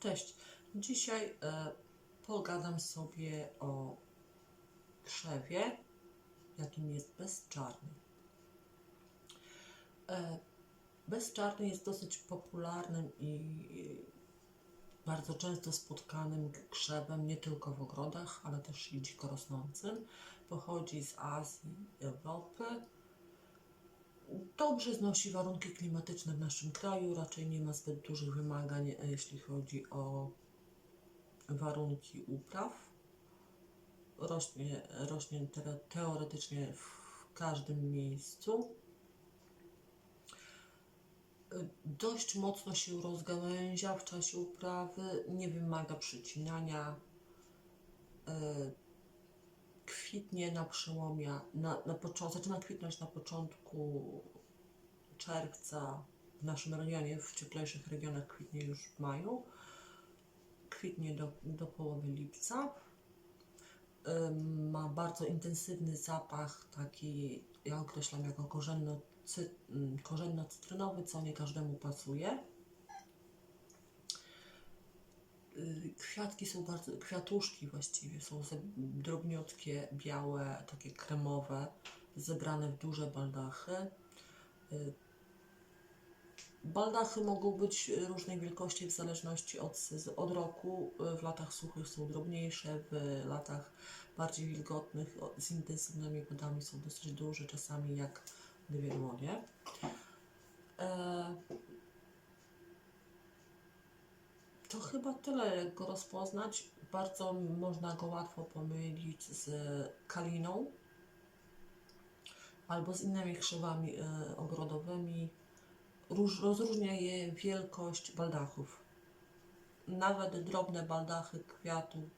Cześć. Dzisiaj e, pogadam sobie o krzewie, jakim jest bezczarny. E, bezczarny jest dosyć popularnym i bardzo często spotkanym krzewem nie tylko w ogrodach, ale też i dziko rosnącym. Pochodzi z Azji Europy. Dobrze znosi warunki klimatyczne w naszym kraju, raczej nie ma zbyt dużych wymagań, e, jeśli chodzi o warunki upraw. Rośnie, rośnie te- teoretycznie w każdym miejscu. E, Dość mocno się rozgałęzia w czasie uprawy, nie wymaga przycinania. E, Kwitnie na przełomie, na, na zaczyna kwitnąć na początku czerwca w naszym regionie, w cieplejszych regionach kwitnie już w maju, kwitnie do, do połowy lipca. Ma bardzo intensywny zapach, taki ja określam jako korzenno-cytrynowy, co nie każdemu pasuje. Y, Kwiatki są bardzo, kwiatuszki właściwie są drobniutkie, białe, takie kremowe, zebrane w duże baldachy. Baldachy mogą być różnej wielkości w zależności od, od roku. W latach suchych są drobniejsze, w latach bardziej wilgotnych z intensywnymi wodami są dosyć duże, czasami jak dwie dłonie. E, To chyba tyle, jak go rozpoznać. Bardzo można go łatwo pomylić z kaliną albo z innymi krzewami e, ogrodowymi. Róż, rozróżnia je wielkość baldachów. Nawet drobne baldachy kwiatu,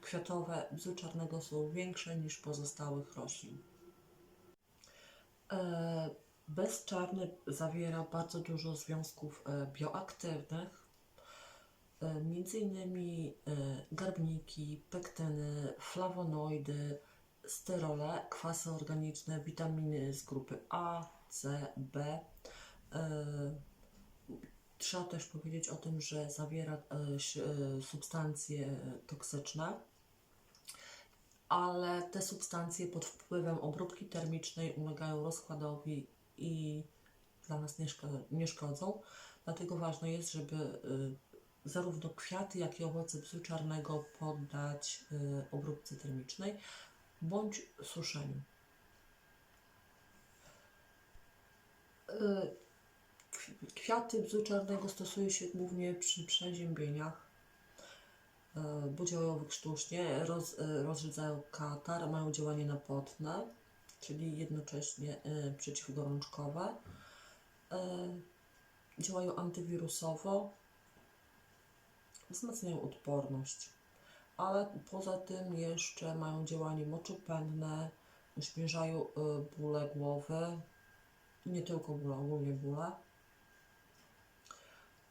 kwiatowe bzu czarnego są większe niż pozostałych roślin. E, bezczarny zawiera bardzo dużo związków e, bioaktywnych, E, e, garbniki, pekteny, flawonoidy, sterole, kwasy organiczne, witaminy z grupy A, C, B. E, Trzeba też powiedzieć o tym, że zawiera e, e, substancje toksyczne, ale te substancje pod wpływem obróbki termicznej ulegają rozkładowi i dla nas nie, nie szkodzą. Dlatego ważne jest, żeby zarówno kwiaty, jak i owoce psu czarnego poddać obróbce termicznej bądź suszeniu. Kwi- Kwiaty bzu czarnego stosuje się głównie przy przeziębieniach, bo działają wykrztuśnie, roz, y, rozrzedzają katar, mają działanie napotne, czyli jednocześnie y, przeciwgorączkowe. Działają antywirusowo, wzmacniają odporność, ale poza tym jeszcze mają działanie moczopędne, uśmierzają bóle głowy, nie tylko bóle, ogólnie bóle.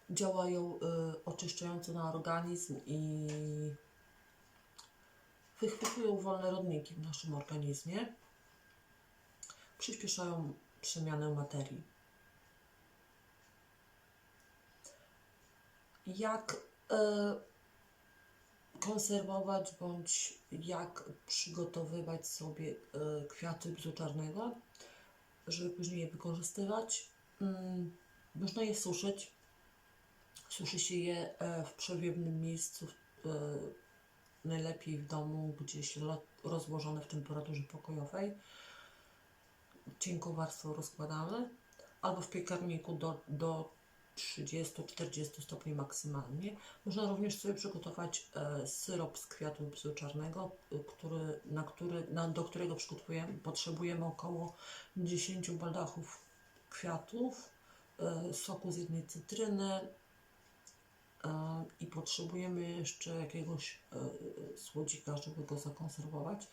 Działają y, oczyszczająco na organizm i wychwytują wolne rodniki w naszym organizmie. Przyspieszają przemianę materii. jak e, konserwować bądź jak przygotowywać sobie e, kwiaty bzu czarnego, żeby później je wykorzystywać. Mm, można je suszyć. Suszy się je e, w przewiewnym miejscu, e, najlepiej w domu, gdzieś rozłożone w temperaturze pokojowej. Cienką warstwą rozkładamy, albo w piekarniku do, do 30-40 stopni maksymalnie. Można również sobie przygotować e, syrop z kwiatu bzu czarnego, który, na który, na, do którego przygotowujemy, potrzebujemy około 10 baldachów kwiatów, soku z jednej cytryny i potrzebujemy jeszcze jakiegoś e, słodzika, żeby go zakonserwować.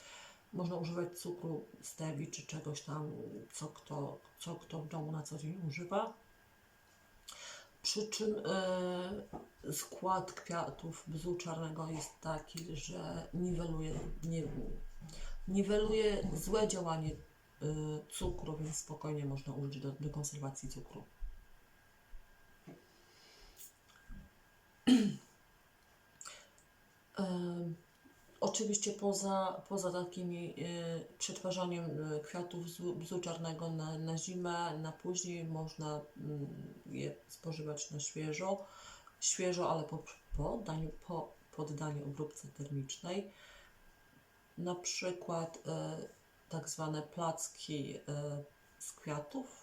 Można używać cukru stevii czy czegoś tam, co kto, co kto w domu na co dzień używa. Przy czym e, skład kwiatów bzu czarnego jest taki, że niweluje, nie, niweluje złe działanie e, cukru, więc spokojnie można użyć do, do konserwacji cukru. Oczywiście poza, poza takim e, przetwarzaniem e, kwiatów bzu, czarnego na, na zimę, na później można mm, je spożywać na świeżo, świeżo, ale po, po, daniu, po poddaniu obróbce termicznej. Na przykład e, tak zwane placki z kwiatów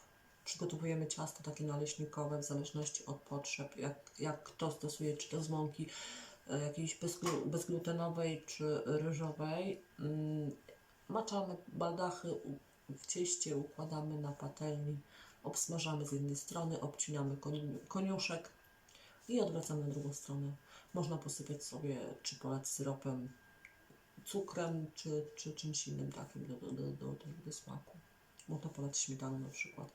Przygotowujemy ciasto takie naleśnikowe w zależności od potrzeb, jak, jak kto stosuje, czy to z mąki e, jakiejś bezglu- bezglutenowej czy ryżowej. Mm, Maczamy baldachy w cieście, układamy na patelni, obsmażamy z jednej strony, obcinamy koni- koniuszek i odwracamy na drugą stronę. Można posypać sobie, czy polać syropem, cukrem, czy, czy czymś innym takim do, do, do, do, do, do smaku. Można polać śmietaną na przykład.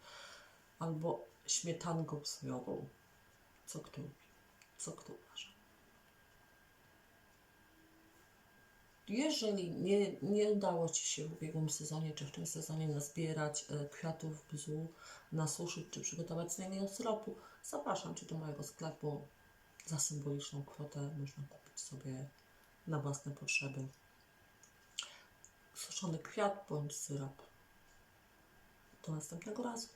Albo śmietanką sojową. Co kto lubi. Co kto uważa. Jeżeli nie, nie udało Ci się w ubiegłym sezonie czy w tym sezonie nazbierać e, kwiatów bzu, nasuszyć czy przygotować z niego syropu, zapraszam Cię do mojego sklepu. Za symboliczną kwotę można kupić sobie na własne potrzeby suszony kwiat bądź syrop. Do następnego razu.